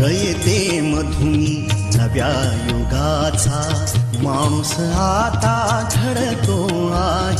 रयते मधुनी नव्या युगाचा माणूस आता घडतो आहे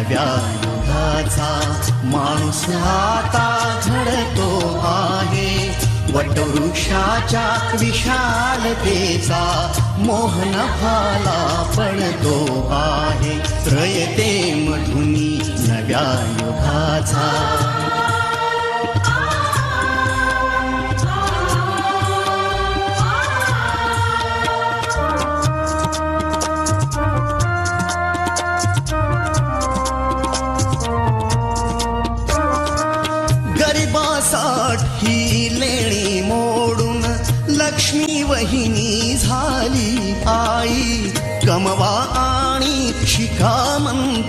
नव्या युगाचा माणूस आता घडतो आहे. वटवृक्षाच्या विशालतेचा मोहन भाला पडतो आहे. प्रयते मधुनी नव्या युगाचा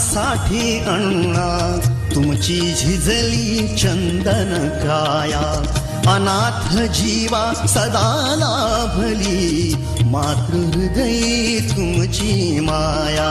साठी अणुना तुमची झिजली चंदन काया. अनाथ जीवा सदा लाभली मातृहृदयी तुमची माया.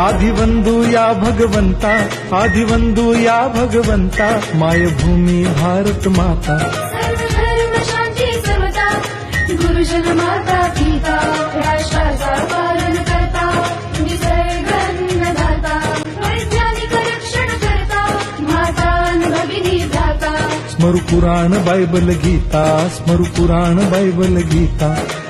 आदिवंदू या भगवंता आदिवंदू या भगवंता मायभूमी भारत माता। गुरुजन माता पिता राष्ट्राचा पालन करता निसर्गन्नदाता वैज्ञानिक रक्षण करता माता न भगिनी भ्राता। स्मरु पुराण बायबल गीता स्मरु पुराण बायबल गीता।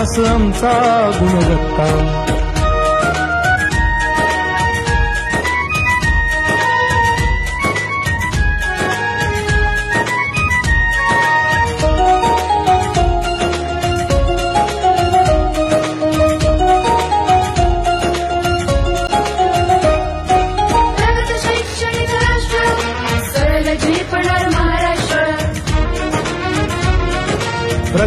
आमचा गुणवत्ता.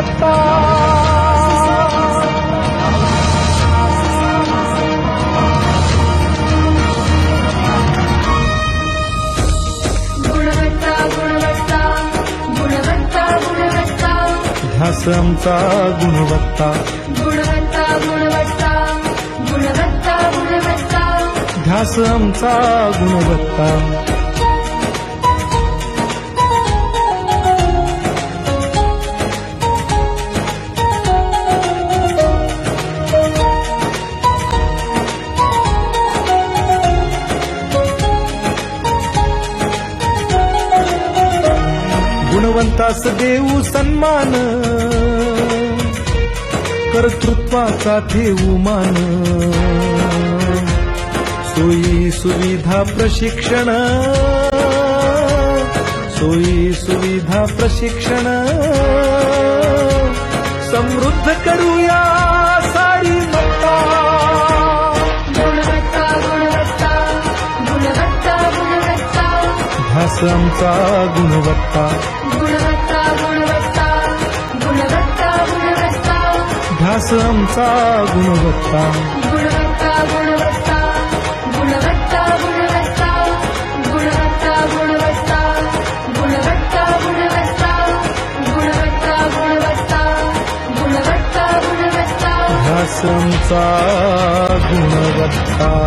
सत्ता। गुणवत्ता गुणवत्ता गुणवत्ता गुणवत्ता। गुणवत्ता। गुणवत्ता गुणवत्ता गुणवत्ता। गुणवंतास देऊ सन्मान. कर्तृत्वाचा ठेवू मान. सोयी सुविधा प्रशिक्षण. सोयी सुविधा प्रशिक्षण. समृद्ध करूया. ध्यास आमचा गुणवत्ता. गुणवत्ता गुणवत्ता गुणवत्ता गुणवत्ता. ध्यास आमचा गुणवत्ता. गुणवत्ता गुणवत्ता गुणवत्ता गुणवत्ता. गुणवत्ता गुणवत्ता गुणवत्ता गुणवत्ता. गुणवत्ता गुणवत्ता गुणवत्ता गुणवत्ता. ध्यास आमचा गुणवत्ता.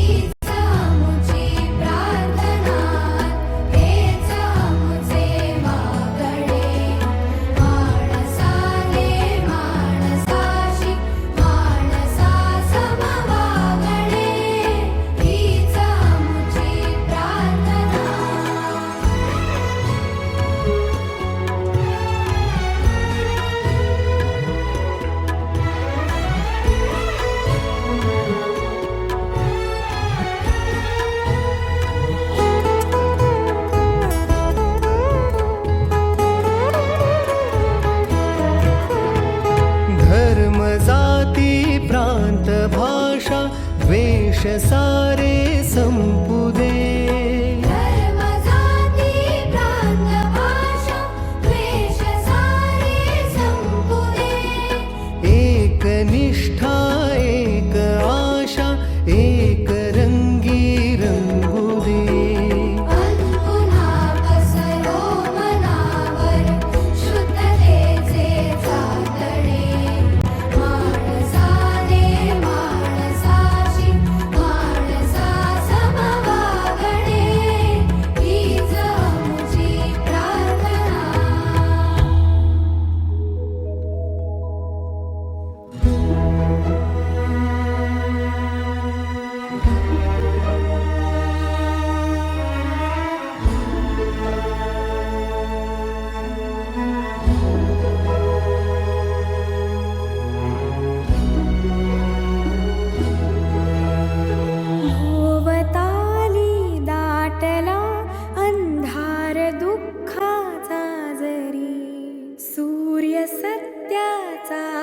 सत्याचा